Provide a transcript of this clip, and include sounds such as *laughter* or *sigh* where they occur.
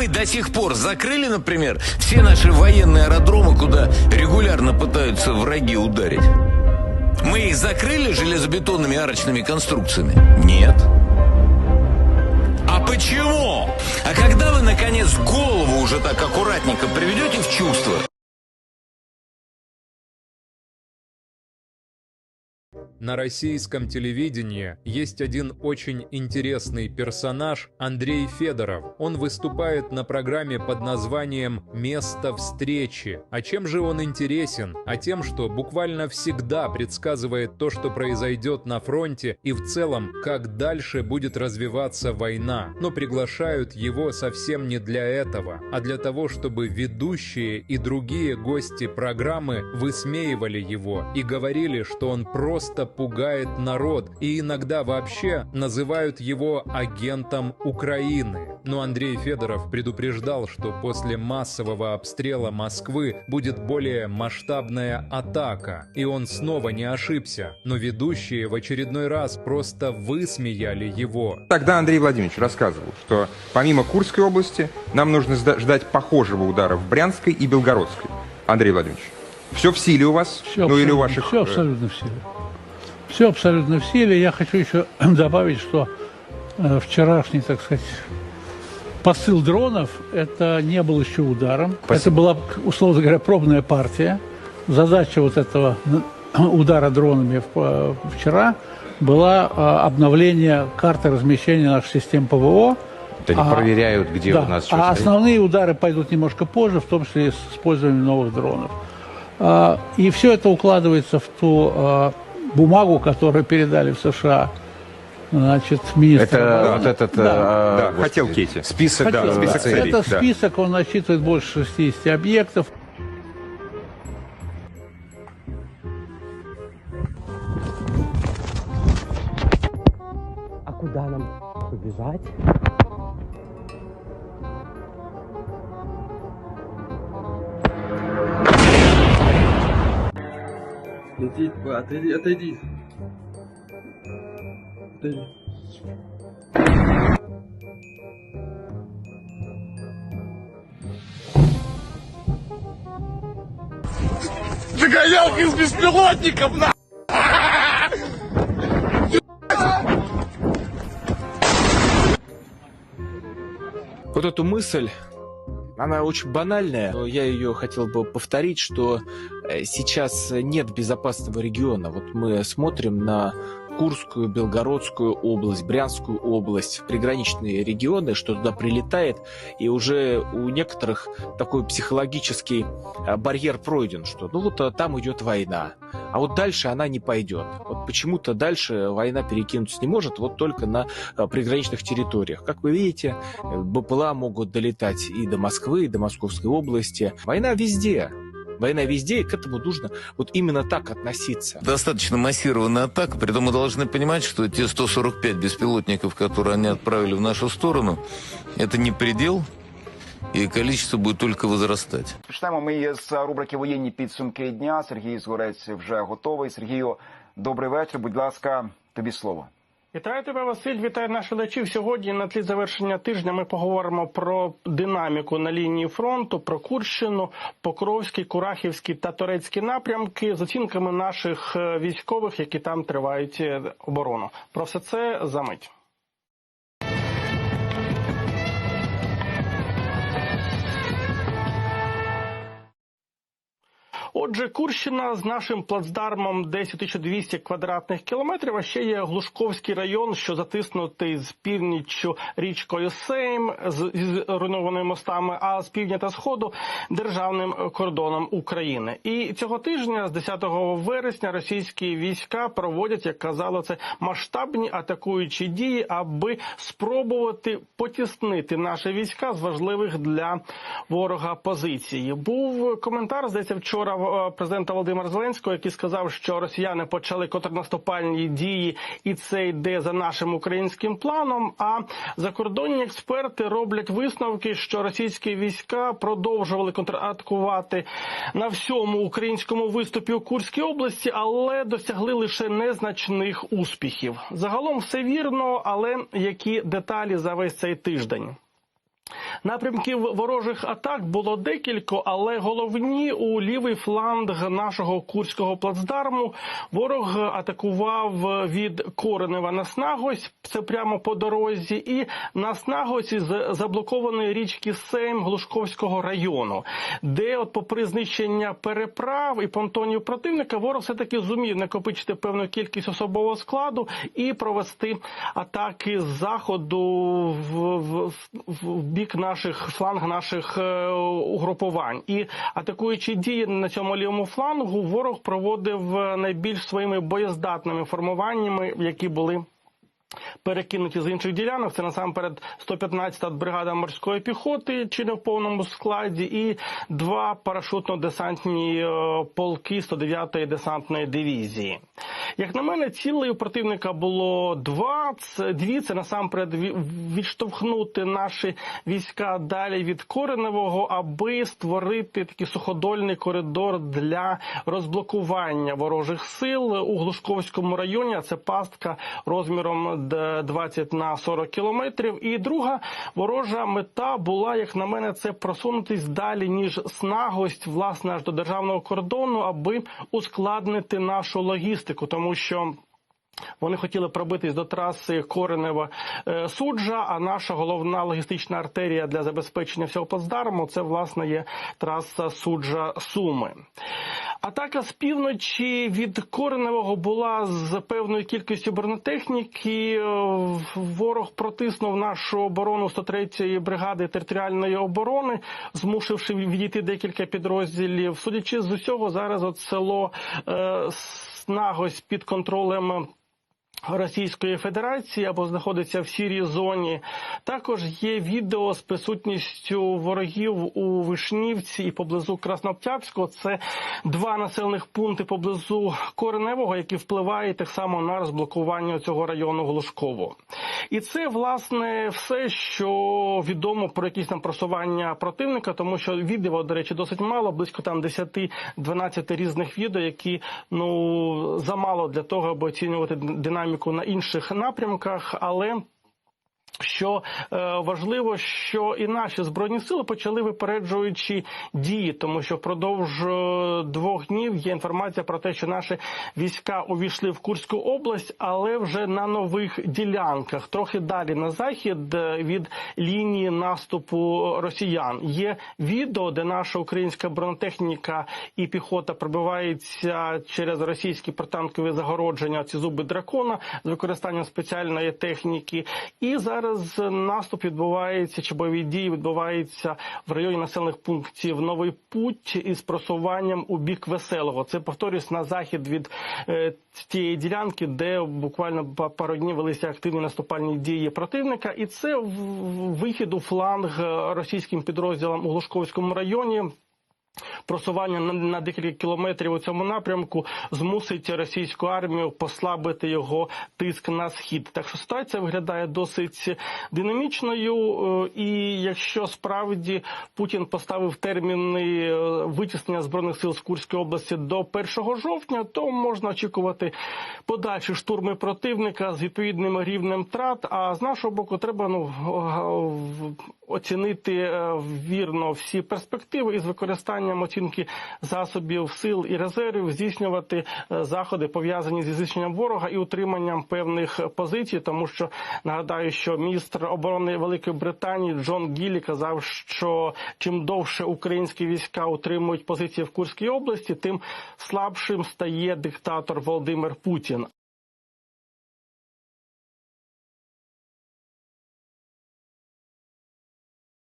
мы до сих пор закрыли, например, все наши военные аэродромы, куда регулярно пытаются враги ударить? Мы их закрыли железобетонными арочными конструкциями? Нет. А почему? А когда вы, наконец, голову уже так аккуратненько приведете в чувство, На российском телевидении есть один очень интересный персонаж Андрей Федоров. Он выступает на программе под названием «Место встречи». А чем же он интересен? А тем, что буквально всегда предсказывает то, что произойдет на фронте и в целом, как дальше будет развиваться война. Но приглашают его совсем не для этого, а для того, чтобы ведущие и другие гости программы высмеивали его и говорили, что он просто пугает народ и иногда вообще называют его агентом Украины. Но Андрей Федоров предупреждал, что после массового обстрела Москвы будет более масштабная атака. И он снова не ошибся. Но ведущие в очередной раз просто высмеяли его. Тогда Андрей Владимирович рассказывал, что помимо Курской области нам нужно ждать похожего удара в Брянской и Белгородской. Андрей Владимирович, все в силе у вас? Все ну или у ваших... Все э, абсолютно в силе. Все абсолютно в силе. Я хочу еще *clears throat* добавить, что э, вчерашний, так сказать, посыл дронов, это не был еще ударом. Это была, условно говоря, пробная партия. Задача вот этого *clears throat* удара дронами э, вчера была э, обновление карты размещения наших систем ПВО. Это они А, проверяют, где да. у нас что А стоит. основные удары пойдут немножко позже, в том числе с использованием новых дронов. А, И все это укладывается в ту а, бумагу, которую передали в США, значит, министр Это обороны. вот этот... Да. э, Да, господи, хотелки эти. Список, Хотел- да, список целей. целей. Это список, он насчитывает больше 60 объектов. А куда нам побежать? Летит, отойди, отойди. Отойди. Загонялка из беспилотников, на! Вот эту мысль, она очень банальная, но я ее хотел бы повторить, что сейчас нет безопасного региона. Вот мы смотрим на Курскую, Белгородскую область, Брянскую область, приграничные регионы, что туда прилетает, и уже у некоторых такой психологический э, барьер пройден, что ну вот э, там идет война, а вот дальше она не пойдет. Вот почему-то дальше война перекинуться не может, вот только на э, приграничных территориях. Как вы видите, э, БПЛА могут долетать и до Москвы, и до Московской области. Война везде. Война везде, и к этому нужно вот именно так относиться. достаточно массированная атака, при этом мы должны понимать, что те 145 беспилотников, которые они отправили в нашу сторону, это не предел, и количество будет только возрастать. Почнемо ми із рубрики Воєнні підсумки дня. Сергій Згорець вже готовий. Сергію, добрий вечір. Будь ласка, тобі слово. Вітаю тебе, Василь. Вітаю наших глядачів. Сьогодні на тлі завершення тижня ми поговоримо про динаміку на лінії фронту, про Курщину, Покровський, Курахівський та Турецькі напрямки з оцінками наших е, військових, які там тривають е, оборону. Про все це за мить. Отже, Курщина з нашим плацдармом десь 1200 квадратних кілометрів. А ще є Глушковський район, що затиснутий з північчю річкою Сейм з, з руйнованими мостами, а з півдня та сходу державним кордоном України. І цього тижня, з 10 вересня, російські війська проводять, як казало, це масштабні атакуючі дії, аби спробувати потіснити наші війська з важливих для ворога позиції. Був коментар, здається, вчора е, президента Володимира Зеленського, який сказав, що росіяни почали контрнаступальні дії, і це йде за нашим українським планом. А закордонні експерти роблять висновки, що російські війська продовжували контратакувати на всьому українському виступі у Курській області, але досягли лише незначних успіхів. Загалом все вірно, але які деталі за весь цей тиждень? Напрямків ворожих атак було декілька, але головні у лівий фланг нашого курського плацдарму ворог атакував від Коренева на Снагось, це прямо по дорозі, і на Снагось з заблокованої річки Сейм Глушковського району, де, от, попри знищення переправ і понтонів противника, ворог все таки зумів накопичити певну кількість особового складу і провести атаки з заходу в, в, в, бік наших фланг наших е, угрупувань. І атакуючи дії на цьому лівому флангу, ворог проводив е, найбільш своїми боєздатними формуваннями, які були. Перекинуті з інших ділянок, це насамперед 115-та бригада морської піхоти, чи не в повному складі, і два парашутно-десантні е, полки 109-ї десантної дивізії. Як на мене, цілей у противника було два. Це дві це насамперед відштовхнути наші війська далі від Кореневого, аби створити такий суходольний коридор для розблокування ворожих сил у Глушковському районі. Це пастка розміром д- 20 на 40 кілометрів. І друга ворожа мета була, як на мене, це просунутись далі ніж снагость, власне, аж до державного кордону, аби ускладнити нашу логістику, тому що. Вони хотіли пробитись до траси Коренева е, суджа. А наша головна логістична артерія для забезпечення всього плацдарму це власне є траса суджа Суми. Атака з півночі від Кореневого була з певною кількістю бронетехніки. Е, Ворог протиснув нашу оборону 103-ї бригади територіальної оборони, змусивши відійти декілька підрозділів. Судячи з усього, зараз от село е, Снагось під контролем. Російської Федерації або знаходиться в сірій зоні. Також є відео з присутністю ворогів у Вишнівці і поблизу Краснооктябрського. Це два населених пункти поблизу Кореневого, які впливають так само на розблокування цього району Глушково. І це власне все, що відомо про якісь там просування противника, тому що відео, до речі, досить мало, близько там 10-12 різних відео, які ну замало для того, аби оцінювати динаміку на інших напрямках, але. Що е, важливо, що і наші збройні сили почали випереджуючи дії, тому що впродовж е, двох днів є інформація про те, що наші війська увійшли в Курську область, але вже на нових ділянках, трохи далі на захід е, від лінії наступу росіян. Є відео, де наша українська бронетехніка і піхота пробивається через російські протанкові загородження, ці зуби дракона з використанням спеціальної техніки, і зараз наступ відбувається чи бойові дії відбуваються в районі населених пунктів Новий Путь із просуванням у бік веселого. Це повторюсь на захід від е, тієї ділянки, де буквально па- пару днів велися активні наступальні дії противника, і це вихід у фланг е, російським підрозділам у Глушковському районі. Просування на, декілька кілометрів у цьому напрямку змусить російську армію послабити його тиск на схід. Так що ситуація виглядає досить динамічною. е, І якщо справді Путін поставив терміни е, витіснення збройних сил з Курської області до 1 жовтня, то можна очікувати подальші штурми противника з відповідним рівнем трат. А з нашого боку треба ну оцінити е, вірно всі перспективи і з використанням оцінки засобів сил і резервів здійснювати е, заходи пов'язані зі знищенням ворога і утриманням певних позицій, тому що нагадаю, що міністр оборони Великої Британії Джон Гіллі казав, що чим довше українські війська утримують позиції в Курській області, тим слабшим стає диктатор Володимир Путін.